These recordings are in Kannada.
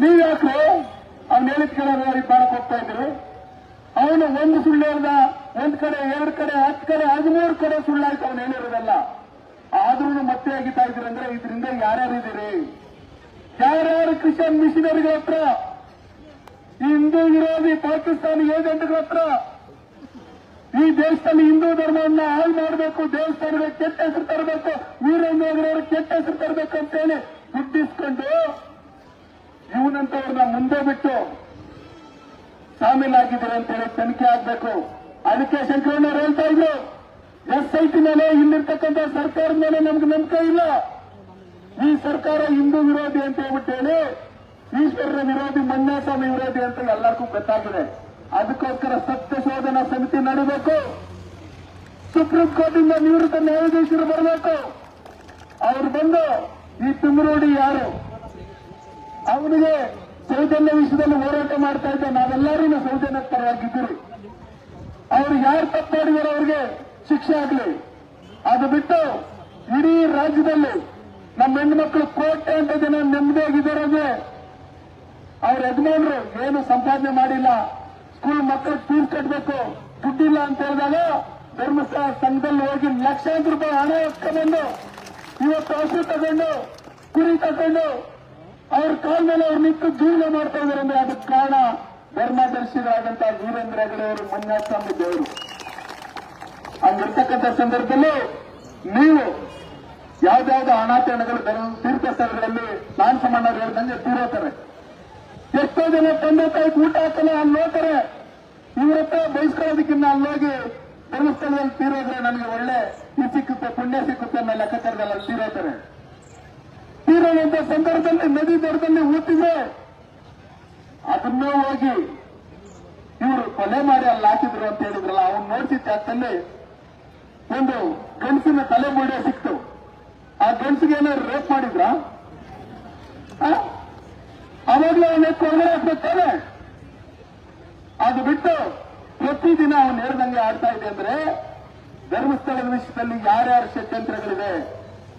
ನೀವ್ಯಾಕ್ರೆ ಅವ್ನು ಹೇಳಿದ ಕಡೆ ಮಾಡಕ್ ಹೋಗ್ತಾ ಇದ್ರು ಅವನು ಒಂದು ಸುಳ್ಳು ಹೇಳ್ದ, ಒಂದ್ ಕಡೆ, ಎರಡ್ ಕಡೆ, ಹತ್ತು ಕಡೆ, ಹದಿಮೂರು ಕಡೆ ಸುಳ್ಳಾಯ್ತು ಅವನು ಹೇಳಿರೋದಲ್ಲ. ಆದ್ರೂ ಮತ್ತೆ ಆಗಿತಾ ಇದ್ರಿ ಅಂದ್ರೆ ಇದರಿಂದ ಯಾರ್ಯಾರು ಇದ್ದೀರಿ? ಯಾರ್ಯಾರು ಕ್ರಿಶ್ಚಿಯನ್ ಮಿಷನರಿಗಳ ಹತ್ರ? ಹಿಂದೂ ವಿರೋಧಿ ಪಾಕಿಸ್ತಾನಿ ಏಜೆಂಟ್ಗಳ ಹತ್ರ? ಈ ದೇಶದಲ್ಲಿ ಹಿಂದೂ ಧರ್ಮವನ್ನ ಹಾಳು ಮಾಡಬೇಕು ದೇವಸ್ಥಾನಗಳಿಗೆ ಕೆಟ್ಟ ಹೆಸರು ತರಬೇಕು, ವೀರೇಂದ್ರ ಕೆಟ್ಟ ಹೆಸರು ತರಬೇಕು ಅಂತ ಹೇಳಿ ದುಡ್ಡಿಸ್ಕೊಂಡು ಇವನಂತವ್ರನ್ನ ಮುಂದೆ ಬಿಟ್ಟು ಶಾಮೀಲಾಗಿದ್ದಾರೆ ಅಂತ ಹೇಳಿ ತನಿಖೆ ಆಗ್ಬೇಕು. ಅದಕ್ಕೆ ಶಂಕರಣ್ಣವ್ರು ಹೇಳ್ತಾ ಇದ್ರು, ಎಸ್ ಐ ಟಿ ಮೇಲೆ ಇಲ್ಲಿರ್ತಕ್ಕಂಥ ಸರ್ಕಾರದ ಮೇಲೆ ನಮ್ಗೆ ನಂಬಿಕೆ ಇಲ್ಲ. ಈ ಸರ್ಕಾರ ಹಿಂದೂ ವಿರೋಧಿ ಅಂತ ಹೇಳ್ಬಿಟ್ಟು ಹೇಳಿ ಈಶ್ವರರ ವಿರೋಧಿ ಮನ್ಯಾಸ್ವಾಮಿ ವಿರೋಧಿ ಅಂತ ಎಲ್ಲರಿಗೂ ಗೊತ್ತಾಗಿದೆ ಅದಕ್ಕೋಸ್ಕರ ಸತ್ಯ ಶೋಧನಾ ಸಮಿತಿ ನಡೀಬೇಕು. ಸುಪ್ರೀಂ ಕೋರ್ಟಿಂದ ನಿವೃತ್ತ ನ್ಯಾಯಾಧೀಶರು ಬರಬೇಕು. ಅವರು ಬಂದು ಈ ತುಮರೂಡಿ ಯಾರು? ಅವನಿಗೆ ಸೌಜನ್ಯ ವಿಷಯದಲ್ಲಿ ಹೋರಾಟ ಮಾಡ್ತಾ ಇದ್ದ ನಾವೆಲ್ಲರೂ ಸೌಜನ್ಯ ಪರವಾಗಿದ್ದೀರಿ ಅವ್ರು ಯಾರು ತಪ್ಪು ಅವ್ರಿಗೆ ಶಿಕ್ಷೆ ಆಗಲಿ. ಅದು ಬಿಟ್ಟು ಇಡೀ ರಾಜ್ಯದಲ್ಲಿ ನಮ್ಮ ಹೆಣ್ಮಕ್ಳು ಅಂತ ಜನ ನೆಮ್ಮದಿಯಾಗಿದ್ದಾರೆ ಅಂದ್ರೆ ಅವ್ರ ಯಜಮಾನರು ಏನು ಸಂಪಾದನೆ ಮಾಡಿಲ್ಲ. ಸ್ಕೂಲ್ ಮಕ್ಕಳು ಫೀಸ್ ಕಟ್ಟಬೇಕು ದುಡ್ಡಿಲ್ಲ ಅಂತ ಹೇಳಿದಾಗ ಧರ್ಮಸ್ಥಳ ಸಂಘದಲ್ಲಿ ಹೋಗಿ ಲಕ್ಷಾಂತರ ರೂಪಾಯಿ ಹಣ ಎತ್ಕೊಂಡು ಇವತ್ತು ಹಸು ತಗೊಂಡು, ಕುರಿ ತಗೊಂಡು ಅವ್ರ ಕಾಲ ಮೇಲೆ ಅವ್ರು ನಿಂತು ಜೀವನ ಮಾಡ್ತಾ ಇದಾರೆ ಅಂದ್ರೆ ಅದಕ್ಕೆ ಕಾರಣ ಧರ್ಮದರ್ಶಿಗಳಾದಂತ ವೀರೇಂದ್ರ ಹೆಗಡೆ ಅವರು ಮನ್ಯಾಸ್ವಾಮಿ ದೇವರು. ಹಂಗಿರ್ತಕ್ಕಂಥ ಸಂದರ್ಭದಲ್ಲಿ ನೀವು ಯಾವ್ದಾವ್ದು ಅನಾಚರಣೆಗಳು ಧರ್ಮ ತೀರ್ಥ ಸ್ಥಳಗಳಲ್ಲಿ ನಾನ್ ಸಮಾನ ಹೇಳ್ದಂಗೆ ತೀರೋತಾರೆ ಎಷ್ಟೋ ಜನ ತಂದೆ ತಾಯಿ ಊಟ ಹಾಕಲ್ಲ ಅಲ್ಲಿ ಹೋಗ್ತಾರೆ ಇವ್ರ ಹತ್ರ ಬಯಸ್ಕೊಳ್ಳೋದಕ್ಕಿಂತ ಅಲ್ಲೋಗಿ ಧರ್ಮಸ್ಥಳದಲ್ಲಿ ತೀರೋದ್ರೆ ನನಗೆ ಒಳ್ಳೆ ಇದು ಸಿಕ್ಕುತ್ತೆ, ಪುಣ್ಯ ಸಿಕ್ಕುತ್ತೆ ಅನ್ನೋ ಲೆಕ್ಕಾಚಾರದಲ್ಲಿ ಅಲ್ಲಿ ತೀರೋತಾರೆ. ತೀರೋದಂತ ಸಂದರ್ಭದಲ್ಲಿ ನದಿ ದಡದಲ್ಲಿ ಊತಿದ್ರೆ ಅದನ್ನೂ ಹೋಗಿ ಇವರು ಕೊಲೆ ಮಾಡಿ ಅಲ್ಲಿ ಹಾಕಿದ್ರು ಅಂತ ಹೇಳಿದ್ರಲ್ಲ, ಅವನ್ ಆ ಜಾಗದಲ್ಲಿ ಒಂದು ಗಂಡಸಿನ ತಲೆ ಮೂಡೆ ಸಿಕ್ತು. ಆ ಗಂಡಸಿಗೆ ಏನಾದ್ರು ರೇಪ್ ಮಾಡಿದ್ರಾ? ಅವಾಗ್ಲೂ ಅವನ ಕೊರಗಡೆ ಹಾಕ್ಬೇಕಾದ್ರೆ ಅದು ಬಿಟ್ಟು ಪ್ರತಿದಿನ ಅವನು ಹೇಳ್ದಂಗೆ ಆಡ್ತಾ ಇದೆ ಅಂದ್ರೆ ಧರ್ಮಸ್ಥಳದ ವಿಷಯದಲ್ಲಿ ಯಾರ್ಯಾರ ಷಡ್ಯಂತ್ರಗಳಿದೆ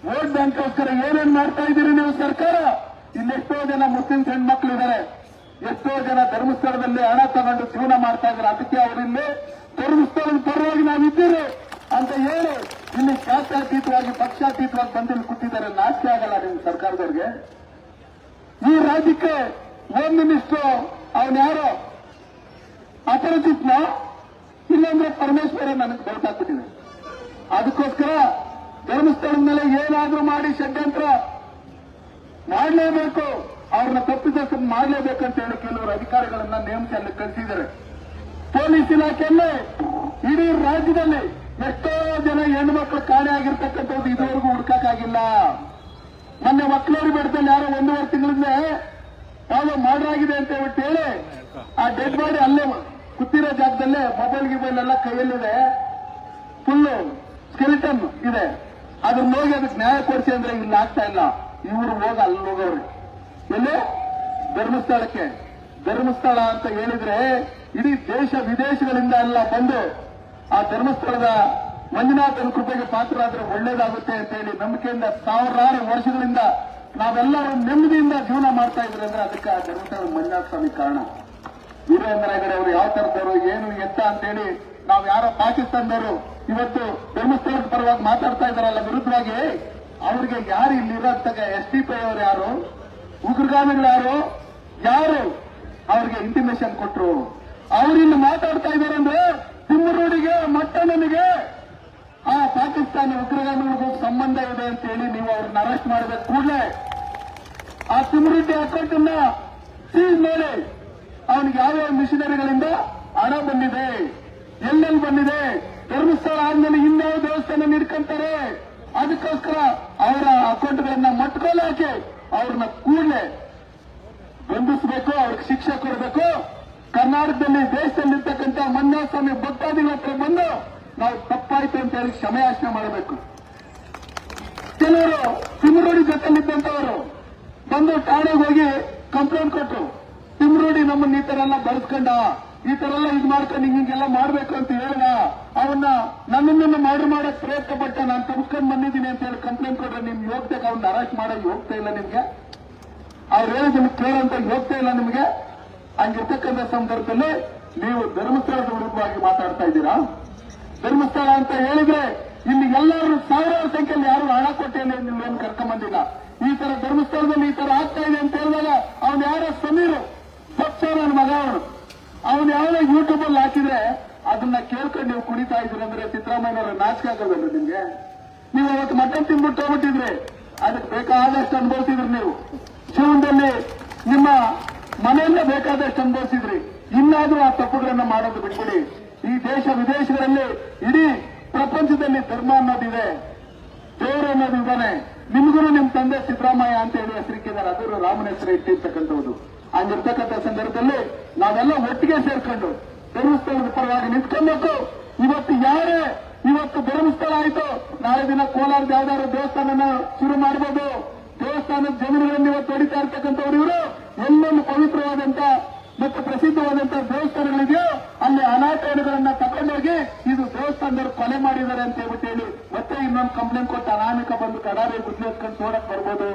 ವೋಟ್ ಬ್ಯಾಂಕ್ಗೋಸ್ಕರ ಏನೇನ್ ಮಾಡ್ತಾ ಇದ್ದೀರಿ ನೀವು ಸರ್ಕಾರ? ಇನ್ನೆಷ್ಟೋ ಜನ ಮುಸ್ಲಿಂ ಹೆಣ್ಮಕ್ಳು ಇದ್ದಾರೆ ಎಷ್ಟೋ ಜನ ಧರ್ಮಸ್ಥಳದಲ್ಲಿ ಹಣ ತಗೊಂಡು ಜೀವನ ಮಾಡ್ತಾ ಇದ್ದಾರೆ. ಅದಕ್ಕೆ ಅವರಿಲ್ಲಿ ಧರ್ಮಸ್ಥಳದ ಪರವಾಗಿ ನಾವಿದ್ದೀರಿ ಅಂತ ಹೇಳಿ ಇಲ್ಲಿ ಶಾಸ್ತ್ರಾತೀತವಾಗಿ ಪಕ್ಷಾತೀತವಾಗಿ ಬಂದಿಲ್ಲಿ ಕೂತಿದ್ದಾರೆ. ನಾಚಿಕೆ ಆಗಲ್ಲ ನಿಮ್ಮ ಸರ್ಕಾರದವ್ರಿಗೆ. ಈ ರಾಜ್ಯಕ್ಕೆ ಹೋಮ್ ಮಿನಿಸ್ಟರ್ ಅವನ್ ಯಾರೋ? ಅಪರಿಚಿತ್ನ? ಇಲ್ಲಾಂದ್ರೆ ಪರಮೇಶ್ವರ ನನಗೆ ಡೌಟ್ ಆಗ್ಬಿಟ್ಟಿದೆ ಅದಕ್ಕೋಸ್ಕರ ಧರ್ಮಸ್ಥಳದ ಮೇಲೆ ಏನಾದ್ರೂ ಮಾಡಿ ಷಡ್ಯಂತ್ರ ಮಾಡಲೇಬೇಕು. ಅವ್ರನ್ನ ಮಾಡಲೇಬೇಕು ಅಂತ ಹೇಳಿ ಕೆಲವರು ಅಧಿಕಾರಿಗಳನ್ನ ನೇಮಕಲ್ಲಿ ಕಳಿಸಿದ್ದಾರೆ. ಪೊಲೀಸ್ ಇಲಾಖೆಯಲ್ಲಿ ಇಡೀ ರಾಜ್ಯದಲ್ಲಿ ಎಷ್ಟೋ ಜನ ಹೆಣ್ಮಕ್ಳು ಕಾಣೆ ಆಗಿರ್ತಕ್ಕಂಥದ್ದು ಇದುವರೆಗೂ ಹುಡ್ಕಕ್ಕಾಗಿಲ್ಲ. ಮೊನ್ನೆ ಮಕ್ಕಳೂರು ಬೆಟ್ಟದಲ್ಲಿ ಯಾರೋ ಒಂದೂವರೆ ತಿಂಗಳಿಂದ ಯಾವುದೋ ಆಗಿದೆ ಅಂತ ಹೇಳ್ಬಿಟ್ಟು ಹೇಳಿ, ಆ ಡೆಡ್ ಬಾಡಿ ಅಲ್ಲೇ ಕುತ್ತಿರೋ ಜಾಗದಲ್ಲೇ ಮೊಬೈಲ್ ಗಿಬೈಲ್ ಎಲ್ಲ ಕೈಯಲ್ಲಿದೆ. ಫುಲ್ಲು ಸ್ಕೆಲಿಟನ್ ಇದೆ. ಅದ್ರ ಹೋಗಿ ಅದಕ್ಕೆ ನ್ಯಾಯ ಕೊಡಿಸಿ ಅಂದ್ರೆ ಇಲ್ಲಿ ಆಗ್ತಾ ಇಲ್ಲ. ಇವರು ಹೋಗ ಅಲ್ಲಿ ಹೋಗೋರು. ಎಲ್ಲಿ? ಧರ್ಮಸ್ಥಳಕ್ಕೆ. ಧರ್ಮಸ್ಥಳ ಅಂತ ಹೇಳಿದ್ರೆ ಇಡೀ ದೇಶ ವಿದೇಶಗಳಿಂದ ಎಲ್ಲ ಬಂದು ಆ ಧರ್ಮಸ್ಥಳದ ಮಂಜುನಾಥನ ಕೃಪೆಗೆ ಪಾತ್ರರಾದ್ರೆ ಒಳ್ಳೇದಾಗುತ್ತೆ ಅಂತ ಹೇಳಿ ನಂಬಿಕೆಯಿಂದ ಸಾವಿರಾರು ವರ್ಷಗಳಿಂದ ನಾವೆಲ್ಲರೂ ನೆಮ್ಮದಿಯಿಂದ ಜೀವನ ಮಾಡ್ತಾ ಇದ್ರೆ ಅಂದ್ರೆ ಅದಕ್ಕೆ ಆ ಮಂಜುನಾಥ ಸ್ವಾಮಿ ಕಾರಣ. ವೀರೇಂದ್ರ ಹೆಗಡೆ ಅವರು ಯಾವ ತರದವರು ಏನು ಎತ್ತ ಅಂತೇಳಿ ನಾವು ಯಾರೋ ಪಾಕಿಸ್ತಾನದವರು ಇವತ್ತು ಧರ್ಮಸ್ಥಳದ ಪರವಾಗಿ ಮಾತಾಡ್ತಾ ಇದಾರಲ್ಲ ವಿರುದ್ಧವಾಗಿ, ಅವ್ರಿಗೆ ಯಾರು ಇಲ್ಲಿರೋಂತಾಗ ಎಸ್ ಡಿ ಪಿ ಅವರು ಯಾರು, ಉಗ್ರಗಾಮಿಗಳು ಯಾರು ಯಾರು ಅವ್ರಿಗೆ ಇಂಟಿಮೇಷನ್ ಕೊಟ್ರು. ಅವ್ರಿಲ್ಲಿ ಮಾತಾಡ್ತಾ ಇದಾರೆ ಅಂದ್ರೆ ತಿಮ್ಮರೂಡಿಗೆ ಆ ಪಾಕಿಸ್ತಾನಿ ಉಗ್ರಗಾಮಿಗಳಿಗೂ ಸಂಬಂಧ ಇದೆ ಅಂತ ಹೇಳಿ ನೀವು ಅವ್ರನ್ನ ಅರೆಸ್ಟ್ ಮಾಡಿದ ಕೂಡಲೇ ಆ ತಿಮ್ಮರೆಡ್ಡಿ ಅಕೌಂಟ್ ಅನ್ನ ಸೀಸ್ ಮೇಲೆ ಅವನಿಗೆ ಯಾವ ಮಿಷನರಿಗಳಿಂದ ಹಣ ಬಂದಿದೆ, ಎಲ್ಲೆಲ್ಲಿ ಬಂದಿದೆ ಧರ್ಮಸ್ಥಳ ಆದ್ಮೇಲೆ ಇನ್ಯಾವ ದೇವಸ್ಥಾನ ನೀಡ್ಕೊಂತಾರೆ ಅದಕ್ಕೋಸ್ಕರ ಅವರ ಅಕೌಂಟ್ಗಳನ್ನ ಮಟ್ಕೋಲ್ ಹಾಕಿ ಅವ್ರನ್ನ ಕೂಡಲೇ ಬಂಧಿಸಬೇಕು, ಅವ್ರಿಗೆ ಶಿಕ್ಷೆ ಕೊಡಬೇಕು. ಕರ್ನಾಟಕದಲ್ಲಿ ದೇಶದಲ್ಲಿರ್ತಕ್ಕಂಥ ಮನ್ನಾಸ್ವಾಮಿ ಭಕ್ತಾದಿಗಳ ಹತ್ರ ಬಂದು ನಾವು ತಪ್ಪಾಯ್ತು ಅಂತ ಹೇಳಿ ಕ್ಷಮೆಯಾಚನೆ ಮಾಡಬೇಕು. ಕೆಲವರು ತಿಮ್ರೋಡಿ ಜೊತೆಲಿದ್ದಂತವರು ಬಂದು ಠಾಣೆಗೆ ಹೋಗಿ ಕಂಪ್ಲೇಂಟ್ ಕೊಟ್ಟರು ತಿಮ್ರೋಡಿ ನಮ್ಮನ್ನ ಈ ತರ ಎಲ್ಲ ಬಳಸ್ಕೊಂಡ ಈ ತರ ಎಲ್ಲ ಇದು ಮಾಡ್ಕೊಂಡು ಹಿಂಗೆಲ್ಲ ಮಾಡ್ಬೇಕು ಅಂತ ಹೇಳಿದ. ಅವನ್ನ ನನ್ನನ್ನು ಮರ್ಡರ್ ಮಾಡಕ್ ಪ್ರಯತ್ನ ಪಟ್ಟ ನಾನು ತಪ್ಸ್ಕೊಂಡ್ ಬಂದಿದ್ದೀನಿ ಅಂತ ಹೇಳಿ ಕಂಪ್ಲೇಂಟ್ ಕೊಟ್ರೆ ನಿಮ್ ಯೋಗ್ಯತೆಗೆ ಅವ್ನ ಅರೆಸ್ಟ್ ಮಾಡಕ್ ಹೋಗ್ತಾ ಇಲ್ಲ ನಿಮ್ಗೆ. ಅವ್ರು ನಿಮ್ಗೆ ಕೇಳಂತ ಹೋಗ್ತಾ ಇಲ್ಲ ನಿಮ್ಗೆ. ಹಂಗಿರ್ತಕ್ಕಂಥ ಸಂದರ್ಭದಲ್ಲಿ ನೀವು ಧರ್ಮಸ್ಥಳದ ವಿರುದ್ಧವಾಗಿ ಮಾತಾಡ್ತಾ ಇದ್ದೀರಾ? ಧರ್ಮಸ್ಥಳ ಅಂತ ಹೇಳಿದ್ರೆ ಇಲ್ಲಿ ಎಲ್ಲರೂ ಸಾವಿರಾರು ಸಂಖ್ಯೆಯಲ್ಲಿ ಯಾರು ಹಣ ಕೊಟ್ಟೇನೆ ನಿಮ್ಮೇನು ಕರ್ಕೊಂಡ್ ಬಂದಿಲ್ಲ ಈ ತರ ಧರ್ಮಸ್ಥಳದಲ್ಲಿ ಈ ತರ ಆಗ್ತಾ ಇದೆ ಅಂತ ಹೇಳಿದಾಗ ಅವನು ಯಾರೋ ಸಮೀರು? ಪಕ್ಷ ನನ್ನ ಮಗ ಅವನು. ಅವನು ಯಾವ ಯೂಟ್ಯೂಬ್ ಅಲ್ಲಿ ಹಾಕಿದ್ರೆ ಅದನ್ನ ಕೇಳ್ಕೊಂಡು ನೀವು ಕುಣಿತಾ ಇದ್ರಿ ಅಂದ್ರೆ ಸಿದ್ದರಾಮಯ್ಯನವರ ನಾಚಿಕೆ ಆಗೋದಲ್ಲ ನಿಮ್ಗೆ? ನೀವು ಅವತ್ತು ಮಟನ್ ತಿಂದ್ಬಿಟ್ಟು ಹೋಗ್ಬಿಟ್ಟಿದ್ರಿ. ಅದಕ್ಕೆ ಬೇಕಾದಷ್ಟು ಅನುಭವಿಸಿದ್ರಿ ನೀವು. ಜೀವನದಲ್ಲಿ ನಿಮ್ಮ ಮನೆಯಲ್ಲೇ ಬೇಕಾದಷ್ಟು ಅನುಭವಿಸಿದ್ರಿ. ಇನ್ನಾದ್ರೂ ಆ ತಪ್ಪುಗಳನ್ನ ಮಾಡೋದು ಬಿಟ್ಬಿಡಿ. ಈ ದೇಶ ವಿದೇಶಗಳಲ್ಲಿ ಇಡೀ ಪ್ರಪಂಚದಲ್ಲಿ ಧರ್ಮ ಅನ್ನೋದಿದೆ. ದೇವರು ಅನ್ನೋದು ಇದ್ದಾನೆ. ನಿಮ್ಗೂ ನಿಮ್ ತಂದೆ ಸಿದ್ದರಾಮಯ್ಯ ಅಂತ ಹೇಳಿ ಹೆಸರಿಕ್ಕಿದ್ದಾರೆ ಅದರ ರಾಮನ ಹೆಸರು ಇಟ್ಟಿರ್ತಕ್ಕಂಥದ್ದು ಹಂಗಿರ್ತಕ್ಕಂಥ ಸಂದರ್ಭದಲ್ಲಿ ನಾವೆಲ್ಲ ಒಟ್ಟಿಗೆ ಸೇರ್ಕೊಂಡು ಧರ್ಮಸ್ಥಳದ ಪರವಾಗಿ ನಿಂತ್ಕೊಬೇಕು. ಇವತ್ತು ಯಾರೇ, ಇವತ್ತು ಧರ್ಮಸ್ಥಳ ಆಯಿತು, ನಾಳೆ ದಿನ ಕೋಲಾರದ ಯಾವ್ದಾದ್ರು ದೇವಸ್ಥಾನನ ಶುರು ಮಾಡಬಹುದು ದೇವಸ್ಥಾನದ ಜಮೀನುಗಳನ್ನು ಇವತ್ತು ಹೊಡಿತಾ ಇರ್ತಕ್ಕಂಥವ್ರು ಇವರು. ಎಲ್ಲೊಂದು ಪವಿತ್ರವಾದಂತ ಮತ್ತು ಪ್ರಸಿದ್ಧವಾದಂತಹ ದೇವಸ್ಥಾನಗಳಿದೆಯೋ ಅಲ್ಲಿ ಅನಾಥಗಳನ್ನ ತಗೊಂಡೋಗಿ ಇದು ದೇವಸ್ಥಾನದವರು ಕೊಲೆ ಮಾಡಿದ್ದಾರೆ ಅಂತ ಹೇಳ್ಬಿಟ್ಟು ಹೇಳಿ. ಮತ್ತೆ ಇನ್ನೊಂದು ಕಂಪ್ಲೇಂಟ್ ಕೊಟ್ಟು ಅನಾಮಿಕ ಬಂದು ಕಡಾರೆ ಗುಡ್ಲೇಸ್ಕೊಂಡು ನೋಡಕ್ ಬರ್ಬೋದು.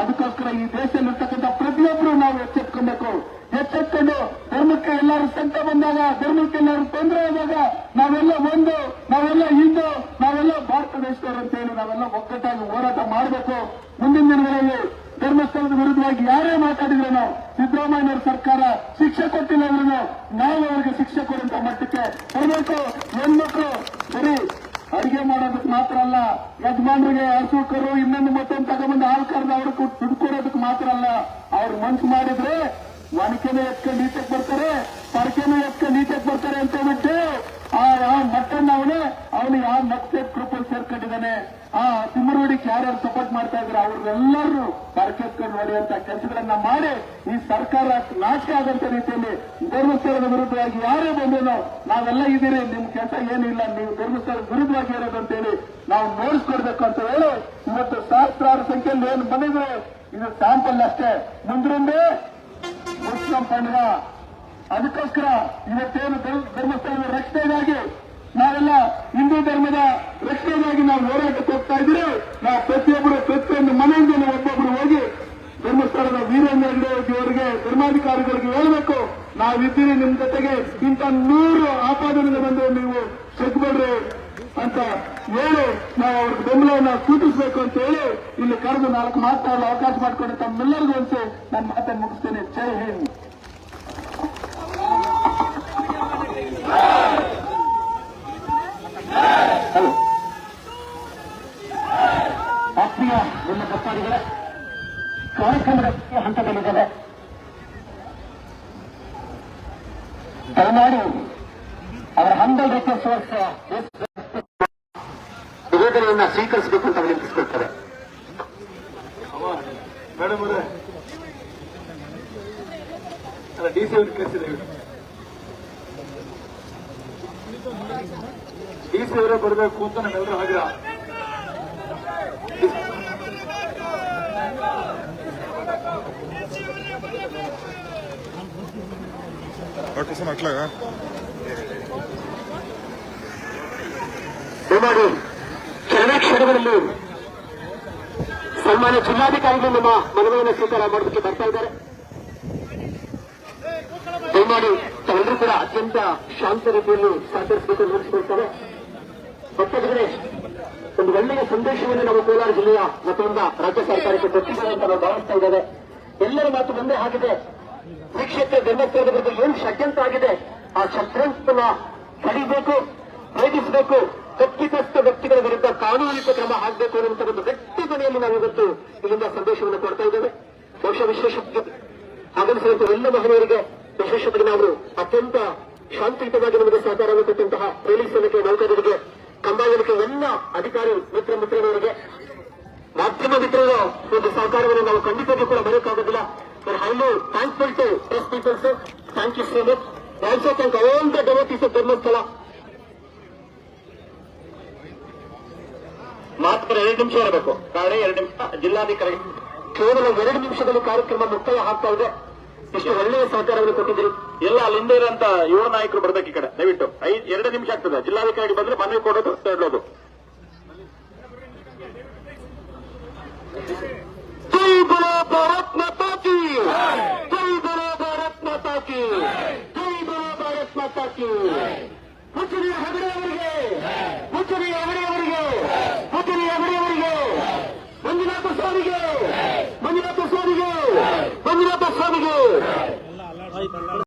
ಅದಕ್ಕೋಸ್ಕರ ಈ ದೇಶದಲ್ಲಿ ಇರ್ತಕ್ಕಂಥ ಪ್ರತಿಯೊಬ್ಬರು ನಾವು ಎಚ್ಚೆತ್ಕೊಬೇಕು ಎಚ್ಚೆತ್ಕೊಂಡು ಧರ್ಮಕ್ಕೆ ಎಲ್ಲರೂ ಸಂತ ಬಂದಾಗ, ಧರ್ಮಕ್ಕೆ ಎಲ್ಲರೂ ತೊಂದರೆ ಆದಾಗ ನಾವೆಲ್ಲ ಒಂದು, ನಾವೆಲ್ಲ ಹಿಂದೂ, ನಾವೆಲ್ಲ ಭಾರತ ದೇಶದವರು ಅಂತ ಹೇಳಿ ನಾವೆಲ್ಲ ಒಗ್ಗಟ್ಟಾಗಿ ಹೋರಾಟ ಮಾಡಬೇಕು. ಮುಂದಿನ ದಿನಗಳಲ್ಲಿ ಧರ್ಮಸ್ಥಳದ ವಿರುದ್ಧವಾಗಿ ಯಾರೇ ಮಾತಾಡಿದ್ರು ನಾವು ಸಿದ್ದರಾಮಯ್ಯನವರ ಸರ್ಕಾರ ಶಿಕ್ಷೆ ಕೊಟ್ಟಿಲ್ಲ ಅಂದ್ರೂ ನಾವು ಅವರಿಗೆ ಶಿಕ್ಷೆ ಕೊಡುವಂತ ಮಟ್ಟಕ್ಕೆ ಬರಬೇಕು. ಹೆಣ್ಮಕ್ಳು ಸರಿ ಅಡಿಗೆ ಮಾಡೋದಕ್ಕೆ ಮಾತ್ರ ಅಲ್ಲ, ಯಜಮಾನರಿಗೆ ಹಸು ಕರು ಇನ್ನೊಂದು ಮತ್ತೊಂದು ತಗೊಂಡ್ಬಂದು ಹಾಲು ಕರೆದು ಅವ್ರಿಗೆ ದುಡ್ಡು ಕೊಡೋದಕ್ಕೆ ಮಾತ್ರ ಅಲ್ಲ. ಅವ್ರು ಮನ್ಸು ಮಾಡಿದ್ರೆ ಒನಕೆನೂ ಎತ್ಕೊಂಡು ಈಚೆಗೆ ಬರ್ತಾರೆ, ಪರಕೆನೂ ಎತ್ಕೊಂಡು ಈಚೆಗೆ ಬರ್ತಾರೆ ಅಂತ ಹೇಳ್ಬಿಟ್ಟು ಆ ಮಟ್ಟನ್ನ ಅವನು ಅವನು ಯಾವ ನಕ್ಸಲ್ ಗ್ರೂಪಲ್ಲಿ ಸೇರ್ಕೊಂಡಿದ್ದಾನೆ. ಆ ತಿಮ್ಮರವಾಡಿಗೆ ಯಾರ್ಯಾರು ಸಪೋರ್ಟ್ ಮಾಡ್ತಾ ಇದ್ರೆ ಅವ್ರನ್ನೆಲ್ಲರೂ ಕರ್ಕೆತ್ಕೊಂಡು ಹೊಡೆಯುವಂತ ಕೆಲಸಗಳನ್ನ ಮಾಡಿ ಈ ಸರ್ಕಾರ ನಾಶ ಆದಂತ ರೀತಿಯಲ್ಲಿ ಧರ್ಮಸ್ಥಳದ ವಿರುದ್ಧವಾಗಿ ಯಾರೇ ಬಂದೇನೋ ನಾವೆಲ್ಲ ಇದ್ದೀರಿ. ನಿಮ್ ಕೆಲಸ ಏನಿಲ್ಲ, ನೀವು ಧರ್ಮಸ್ಥಳದ ವಿರುದ್ಧವಾಗಿ ಇರೋದು ಅಂತ ಹೇಳಿ ನಾವು ನೋಡಿಸ್ಕೊಡ್ಬೇಕು ಅಂತ ಹೇಳಿ ಇವತ್ತು ಸಹಸ್ರಾರು ಸಂಖ್ಯೆಯಲ್ಲಿ ಏನು ಬಂದಿದ್ರು ಇದು ಸ್ಯಾಂಪಲ್ ಅಷ್ಟೇ. ಮುಂದ್ರಿಂದೇ ಮುಸ್ಲಿಂ ಪಂಡ ಅದಕ್ಕೋಸ್ಕರ ಇವತ್ತೇನು ಧರ್ಮ- ಧರ್ಮಸ್ಥಳದ ರಕ್ಷಣೆಗಾಗಿ ನಾವೆಲ್ಲ ಹಿಂದೂ ಧರ್ಮದ ರಕ್ಷಣೆಗಾಗಿ ನಾವು ಹೋರಾಟಕ್ಕೆ ಹೋಗ್ತಾ ಇದ್ರೆ ನಾವು ಪ್ರತಿಯೊಬ್ಬರು, ಪ್ರತಿಯೊಂದು ಮನೆಯಿಂದ ನಾವು ಒಬ್ಬೊಬ್ಬರು ಹೋಗಿ ಧರ್ಮಸ್ಥಳದ ವೀರೇಂದ್ರ ಅವರಿಗೆ, ಧರ್ಮಾಧಿಕಾರಿಗಳಿಗೆ ಹೇಳಬೇಕು. ನಾವಿದ್ದೀರಿ ನಿಮ್ಮ ಜೊತೆಗೆ. ಇಂಥ ನೂರು ಆಪಾದನೆಗೆ ಬಂದು ನೀವು ಸಿಗ್ಬಿಡ್ರಿ ಅಂತ ಹೇಳಿ ನಾವು ಅವ್ರ ಬೆಂಬಲವನ್ನು ಸೂಚಿಸಬೇಕು ಅಂತ ಹೇಳಿ ಇಲ್ಲಿ ಕರೆದು ನಾಲ್ಕು ಮಾತಾಡಲು ಅವಕಾಶ ಮಾಡಿಕೊಂಡು ತಮ್ಮೆಲ್ಲರಿಗೂ ಅನ್ಸಿ ನಾನು ಮಾತನ್ನು ಮುಗಿಸ್ತೇನೆ. ಜೈ ಹಿಂದ್. ಭಕ್ತಾದಿಗಳೇ ಕಾರ್ಯಕ್ರಮದ ಹಂತದಲ್ಲಿದ್ದೇವೆ. ದಯಮಾಡಿ ಅವರ ಹಂಬಲ್ ರೀತಿಯ ನಿವೇದನೆಯನ್ನ ಸ್ವೀಕರಿಸಬೇಕು ಅಂತ ವಿನಂತಿಸಿಕೊಳ್ತಾರೆ ಮೇಡಮ್ ಅವರೇ ಡಿ ಸಿ ಅವ್ರಿಗೆ ಬರಬೇಕು ಅಂತ ನಾವೆಲ್ಲರೂ ಆಗ್ರಹ ಡಾಕ್ಟರ್ ಸರ್ ಅಟ್ಲಾಗ ದಯಮಾಡಿ ಕೆಲವೇ ಕ್ಷಣಗಳಲ್ಲಿ ಸನ್ಮಾನ್ಯ ಜಿಲ್ಲಾಧಿಕಾರಿಗಳು ನಮ್ಮ ಮನವಿಯನ್ನು ಸ್ವೀಕಾರ ಮಾಡೋದಕ್ಕೆ ಬರ್ತಾ ಇದ್ದಾರೆ. ದಯಮಾಡಿ ತಾವೆಲ್ಲರೂ ಕೂಡ ಅತ್ಯಂತ ಶಾಂತ ರೀತಿಯಲ್ಲಿ ಸಹಕರಿಸಬೇಕು ನೋಡಿಸಿಕೊಳ್ತಾರೆ ಭಕ್ತರಿಗೆ ಒಂದು ಒಳ್ಳೆಯ ಸಂದೇಶವನ್ನು ನಮ್ಮ ಕೋಲಾರ ಜಿಲ್ಲೆಯ ಮತ್ತೊಂದು ರಾಜ್ಯ ಸರ್ಕಾರಕ್ಕೆ ಕೊಟ್ಟಿದ್ದಾರೆ ಅಂತ ನಾವು ಭಾವಿಸ್ತಾ ಇದ್ದೇವೆ. ಎಲ್ಲರ ಮಾತು ಒಂದೇ ಆಗಿದೆ ಶ್ರೀಕ್ಷೇತ್ರ ಧರ್ಮಸ್ಥಳದ ಬಗ್ಗೆ ಏನು ಷಡ್ಯಂತ್ರ ಆಗಿದೆ? ಆ ಷಡ್ಯಂತ್ರನ ತಡಿಬೇಕು ಭೇದಿಸಬೇಕು ತಪ್ಪಿತಸ್ಥ ವ್ಯಕ್ತಿಗಳ ವಿರುದ್ಧ ಕಾನೂನಿಕ ಕ್ರಮ ಆಗಬೇಕು ಅನ್ನುವಂಥ ಒಂದು ಗಟ್ಟಿ ಧ್ವನಿಯಲ್ಲಿ ನಾವು ಇವತ್ತು ಇಲ್ಲಿಂದ ಸಂದೇಶವನ್ನು ಕೊಡ್ತಾ ಇದ್ದೇವೆ. ಬಹುಶಃ ವಿಶೇಷ ಆಗಮಿಸಿದಂತಹ ಎಲ್ಲ ಮಹಿಳೆಯರಿಗೆ ವಿಶೇಷವಾಗಿ ನಾವು ಅತ್ಯಂತ ಶಾಂತಿಯುತವಾಗಿ ನಮಗೆ ಸಹಕಾರವನ್ನು ಕೊಟ್ಟಂತಹ ಪೊಲೀಸ್ ಇಲಾಖೆ ನೌಕರರಿಗೆ ಕಂದಾಯ ಇಲಾಖೆ ಎಲ್ಲ ಅಧಿಕಾರಿ ಮಿತ್ರ ಮಿತ್ರರವರಿಗೆ ಮಾಧ್ಯಮ ಮಿತ್ರರ ಒಂದು ಸಹಕಾರವನ್ನು ನಾವು ಖಂಡಿತವಾಗಿ ಕೂಡ ಬರೋಕ್ಕಾಗೋದಿಲ್ಲ ಆಗೋದಿಲ್ಲ highly thankful to press peoples thank you so much also thank all the devotees Dharmasthala ಮಾತ್ರ ಎರಡು ನಿಮಿಷ ಇರಬೇಕು. ನಾಳೆ ಎರಡು ನಿಮಿಷ ಜಿಲ್ಲಾಧಿಕಾರಿ. ಕೇವಲ ಎರಡು ನಿಮಿಷದಲ್ಲಿ ಕಾರ್ಯಕ್ರಮ ಮುಕ್ತಾಯ ಆಗ್ತಾ ಇದೆ. ಇಷ್ಟು ಒಳ್ಳೆಯ ಸಹಕಾರವನ್ನು ಕೊಟ್ಟಿದ್ದೀರಿ. ಎಲ್ಲ ಅಲ್ಲಿಂದ ಇರುವಂತ ಯುವ ನಾಯಕರು ಬರ್ಬೇಕು ಈ ಕಡೆ. ದಯವಿಟ್ಟು ಐದು, ಎರಡು ನಿಮಿಷ ಆಗ್ತದೆ. ಜಿಲ್ಲಾಧಿಕಾರಿ ಬಂದ್ರೆ ಮನವಿ ಕೊಡೋದು ಹೇಳೋದು पुछे ಮಂಜುನಾಥ ಸ್ವಾಮಿಗೆ ಮಂಜುನಾಥ ಸ್ವಾಮಿಗೆ ಮಂಜುನಾಥ ಸ್ವಾಮಿಗೆ.